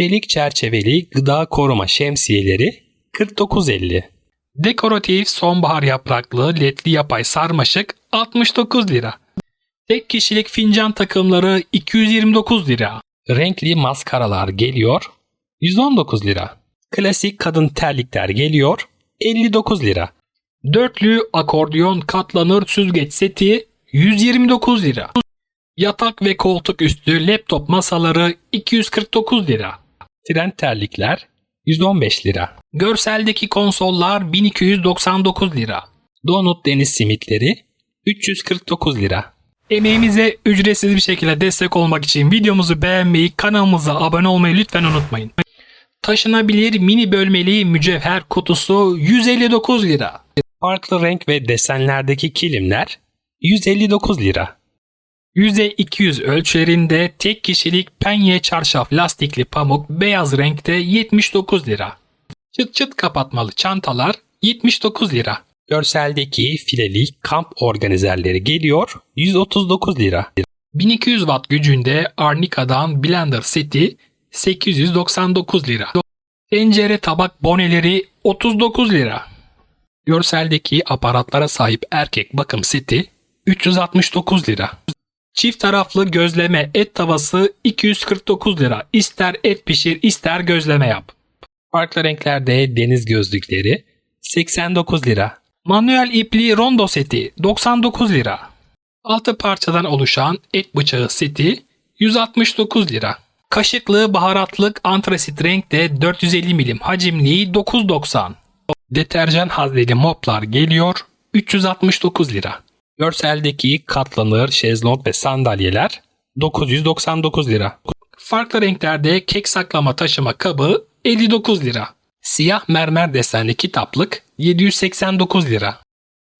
Çelik çerçeveli gıda koruma şemsiyeleri 49.50. Dekoratif sonbahar yapraklı ledli yapay sarmaşık 69 lira. Tek kişilik fincan takımları 229 lira. Renkli maskaralar geliyor 119 lira. Klasik kadın terlikler geliyor 59 lira. Dörtlü akordiyon katlanır süzgeç seti 129 lira. Yatak ve koltuk üstü laptop masaları 249 lira. Tren terlikler 115 lira. Görseldeki konsollar 1299 lira. Donut deniz simitleri 349 lira. Emeğimize ücretsiz bir şekilde destek olmak için videomuzu beğenmeyi, kanalımıza abone olmayı lütfen unutmayın. Taşınabilir mini bölmeli mücevher kutusu 159 lira. Farklı renk ve desenlerdeki kilimler 159 lira. %200 ölçülerinde tek kişilik penye çarşaf lastikli pamuk beyaz renkte 79 lira. Çıt çıt kapatmalı çantalar 79 lira. Görseldeki fileli kamp organizerleri geliyor 139 lira. 1200 watt gücünde Arnica'dan blender seti 899 lira. Tencere tabak boneleri 39 lira. Görseldeki aparatlara sahip erkek bakım seti 369 lira. Çift taraflı gözleme et tavası 249 lira. İster et pişir ister gözleme yap. Farklı renklerde deniz gözlükleri 89 lira. Manuel ipli rondo seti 99 lira. 6 parçadan oluşan et bıçağı seti 169 lira. Kaşıklı baharatlık antrasit renkte 450 milim hacimli 9.90. Deterjan hazneli moplar geliyor 369 lira. Görseldeki katlanır şezlong ve sandalyeler 999 lira. Farklı renklerde kek saklama taşıma kabı 59 lira. Siyah mermer desenli kitaplık 789 lira.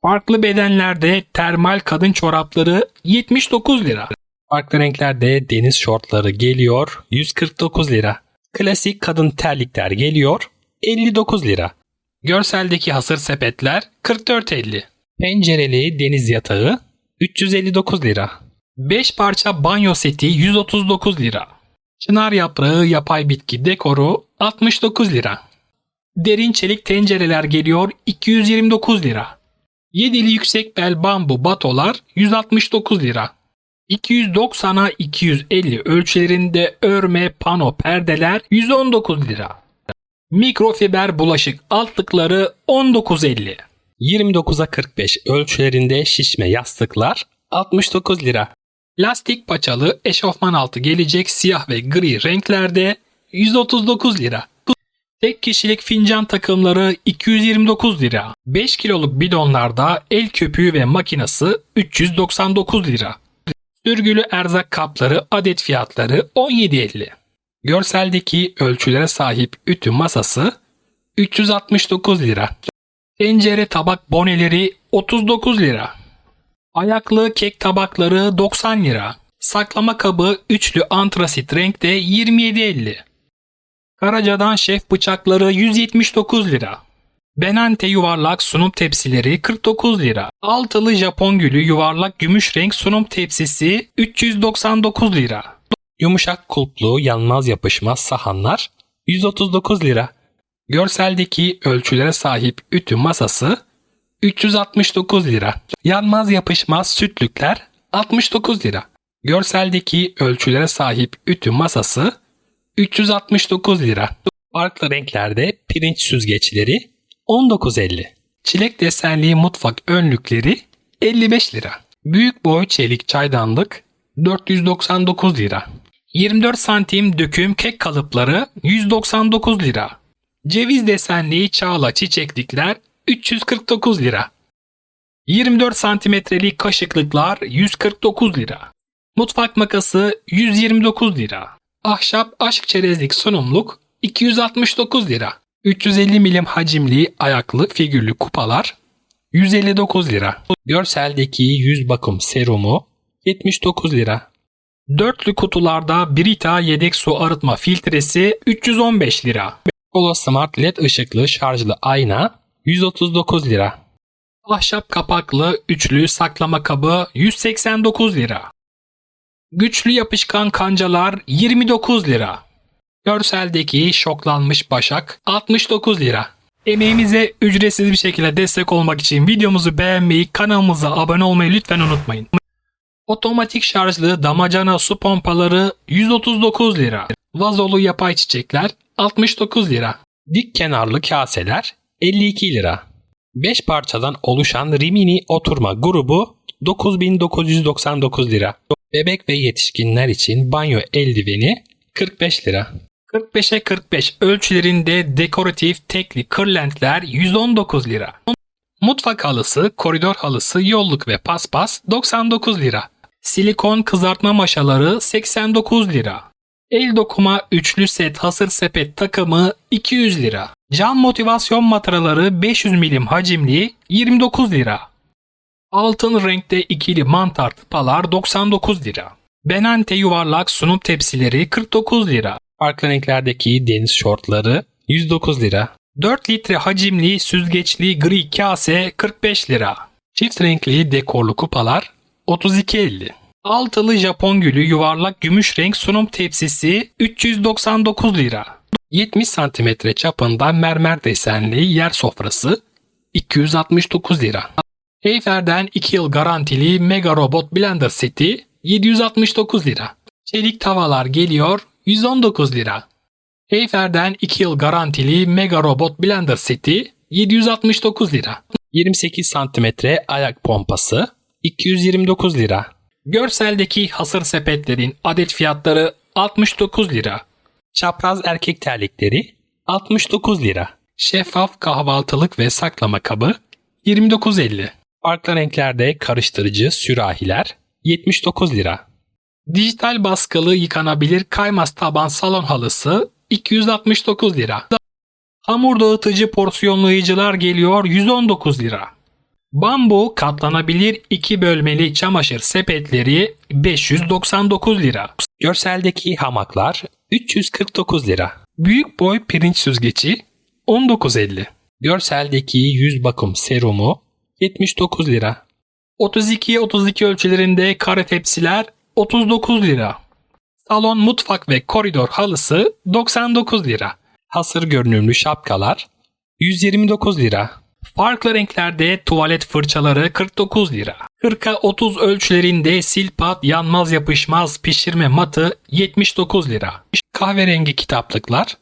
Farklı bedenlerde termal kadın çorapları 79 lira. Farklı renklerde deniz şortları geliyor 149 lira. Klasik kadın terlikler geliyor 59 lira. Görseldeki hasır sepetler 44.50. Pencereli deniz yatağı 359 lira. 5 parça banyo seti 139 lira. Çınar yaprağı yapay bitki dekoru 69 lira. Derin çelik tencereler geliyor 229 lira. Yedili yüksek bel bambu batolar 169 lira. 290'a 250 ölçülerinde örme pano perdeler 119 lira. Mikrofiber bulaşık altlıkları 19.50. 29'a 45 ölçülerinde şişme yastıklar 69 lira. Lastik paçalı eşofman altı gelecek siyah ve gri renklerde 139 lira. Tek kişilik fincan takımları 229 lira. 5 kiloluk bidonlarda el köpüğü ve makinası 399 lira. Sürgülü erzak kapları adet fiyatları 17.50. Görseldeki ölçülere sahip ütü masası 369 lira. Tencere tabak boneleri 39 lira. Ayaklı kek tabakları 90 lira. Saklama kabı üçlü antrasit renkte 27.50. Karaca'dan şef bıçakları 179 lira. Benante yuvarlak sunum tepsileri 49 lira. Altılı Japon gülü yuvarlak gümüş renk sunum tepsisi 399 lira. Yumuşak kulplu yanmaz yapışmaz sahanlar 139 lira. Görseldeki ölçülere sahip ütü masası 369 lira. Yanmaz yapışmaz sütlükler 69 lira. Görseldeki ölçülere sahip ütü masası 369 lira. Farklı renklerde pirinç süzgeçleri 19.50. Çilek desenli mutfak önlükleri 55 lira. Büyük boy çelik çaydanlık 499 lira. 24 santim döküm kek kalıpları 199 lira. Ceviz desenli çağla çiçeklikler 349 lira. 24 santimetrelik kaşıklıklar 149 lira. Mutfak makası 129 lira. Ahşap aşk çerezlik sunumluk 269 lira. 350 milim hacimli ayaklı figürlü kupalar 159 lira. Görseldeki yüz bakım serumu 79 lira. Dörtlü kutularda Brita yedek su arıtma filtresi 315 lira. Polo Smart LED ışıklı şarjlı ayna 139 lira. Ahşap kapaklı üçlü saklama kabı 189 lira. Güçlü yapışkan kancalar 29 lira. Görseldeki şoklanmış başak 69 lira. Emeğimize ücretsiz bir şekilde destek olmak için videomuzu beğenmeyi, kanalımıza abone olmayı lütfen unutmayın. Otomatik şarjlı damacana su pompaları 139 lira. Vazolu yapay çiçekler 69 lira. Dik kenarlı kaseler 52 lira. 5 parçadan oluşan Rimini oturma grubu 9999 lira. Bebek ve yetişkinler için banyo eldiveni 45 lira. 45'e 45 ölçülerinde dekoratif tekli kırlentler 119 lira. Mutfak halısı, koridor halısı, yolluk ve paspas 99 lira. Silikon kızartma maşaları 89 lira. El dokuma üçlü set hasır sepet takımı 200 lira. Cam motivasyon matraları 500 milim hacimli 29 lira. Altın renkte ikili mantar tıpalar 99 lira. Benante yuvarlak sunum tepsileri 49 lira. Farklı renklerdeki deniz şortları 109 lira. 4 litre hacimli süzgeçli gri kase 45 lira. Çift renkli dekorlu kupalar 32.50. Altılı Japon gülü yuvarlak gümüş renk sunum tepsisi 399 lira. 70 cm çapında mermer desenli yer sofrası 269 lira. Heyfer'den 2 yıl garantili Mega Robot Blender seti 769 lira. Çelik tavalar geliyor 119 lira. Heyfer'den 2 yıl garantili Mega Robot Blender seti 769 lira. 28 cm ayak pompası 229 lira. Görseldeki hasır sepetlerin adet fiyatları 69 lira. Çapraz erkek terlikleri 69 lira. Şeffaf kahvaltılık ve saklama kabı 29.50. Farklı renklerde karıştırıcı sürahiler 79 lira. Dijital baskılı yıkanabilir kaymaz taban salon halısı 269 lira. Hamur dağıtıcı porsiyonlayıcılar geliyor 119 lira. Bambu katlanabilir iki bölmeli çamaşır sepetleri 599 lira. Görseldeki hamaklar 349 lira. Büyük boy pirinç süzgeci 19.50. Görseldeki yüz bakım serumu 79 lira. 32'ye 32 ölçülerinde kare tepsiler 39 lira. Salon, mutfak ve koridor halısı 99 lira. Hasır görünümlü şapkalar 129 lira. Farklı renklerde tuvalet fırçaları 49 lira. 40'a 30 ölçülerinde silpat yanmaz yapışmaz pişirme matı 79 lira. Kahverengi kitaplıklar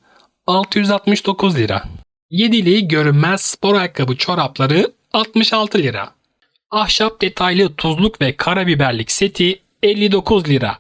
669 lira. Yedili görünmez spor ayakkabı çorapları 66 lira. Ahşap detaylı tuzluk ve karabiberlik seti 59 lira.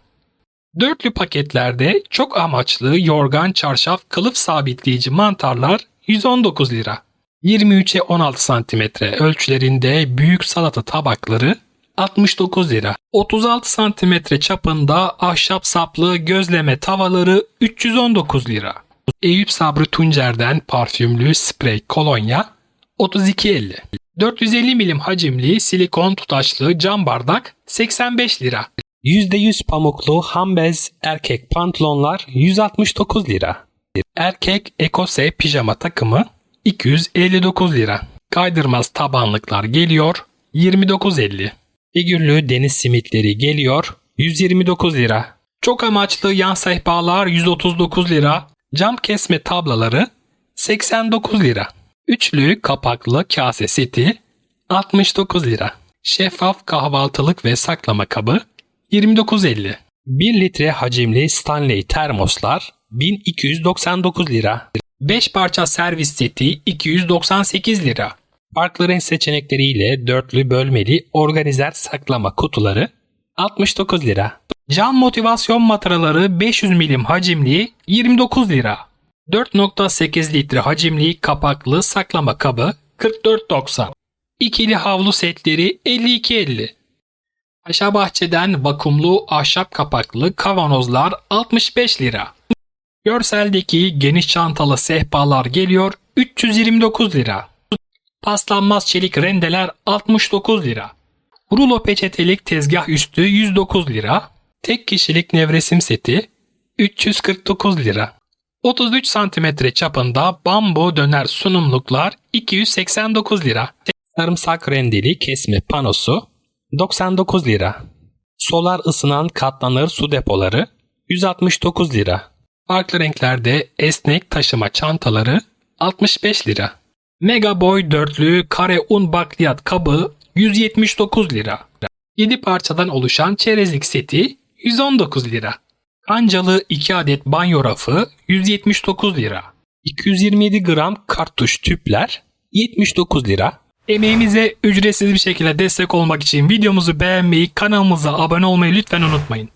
Dörtlü paketlerde çok amaçlı yorgan çarşaf kılıf sabitleyici mantarlar 119 lira. 23'e 16 cm ölçülerinde büyük salata tabakları 69 lira. 36 cm çapında ahşap saplı gözleme tavaları 319 lira. Eyüp Sabri Tuncer'den parfümlü sprey kolonya 32.50. 450 milim hacimli silikon tutaşlı cam bardak 85 lira. %100 pamuklu hambez erkek pantolonlar 169 lira. Erkek ekose pijama takımı 259 lira. Kaydırmaz tabanlıklar geliyor 29.50. Figürlü deniz simitleri geliyor 129 lira. Çok amaçlı yan sehpalar 139 lira. Cam kesme tablaları 89 lira. Üçlü kapaklı kase seti 69 lira. Şeffaf kahvaltılık ve saklama kabı 29.50. 1 litre hacimli Stanley termoslar 1299 lira. 5 parça servis seti 298 lira. Farklı renk seçenekleriyle dörtlü bölmeli organizer saklama kutuları 69 lira. Cam motivasyon matraları 500 milim hacimli 29 lira. 4.8 litre hacimli kapaklı saklama kabı 44.90. İkili havlu setleri 52.50. Paşa Bahçe'den vakumlu ahşap kapaklı kavanozlar 65 lira. Görseldeki geniş çantalı sehpalar geliyor 329 lira. Paslanmaz çelik rendeler 69 lira. Rulo peçetelik tezgah üstü 109 lira. Tek kişilik nevresim seti 349 lira. 33 cm çapında bambu döner sunumluklar 289 lira. Sarımsak rendeli kesme panosu 99 lira. Solar ısınan katlanır su depoları 169 lira. Farklı renklerde esnek taşıma çantaları 65 lira. Mega Boy dörtlü kare un bakliyat kabı 179 lira. 7 parçadan oluşan çerezlik seti 119 lira. Kancalı 2 adet banyo rafı 179 lira. 227 gram kartuş tüpler 79 lira. Emeğimize ücretsiz bir şekilde destek olmak için videomuzu beğenmeyi, kanalımıza abone olmayı lütfen unutmayın.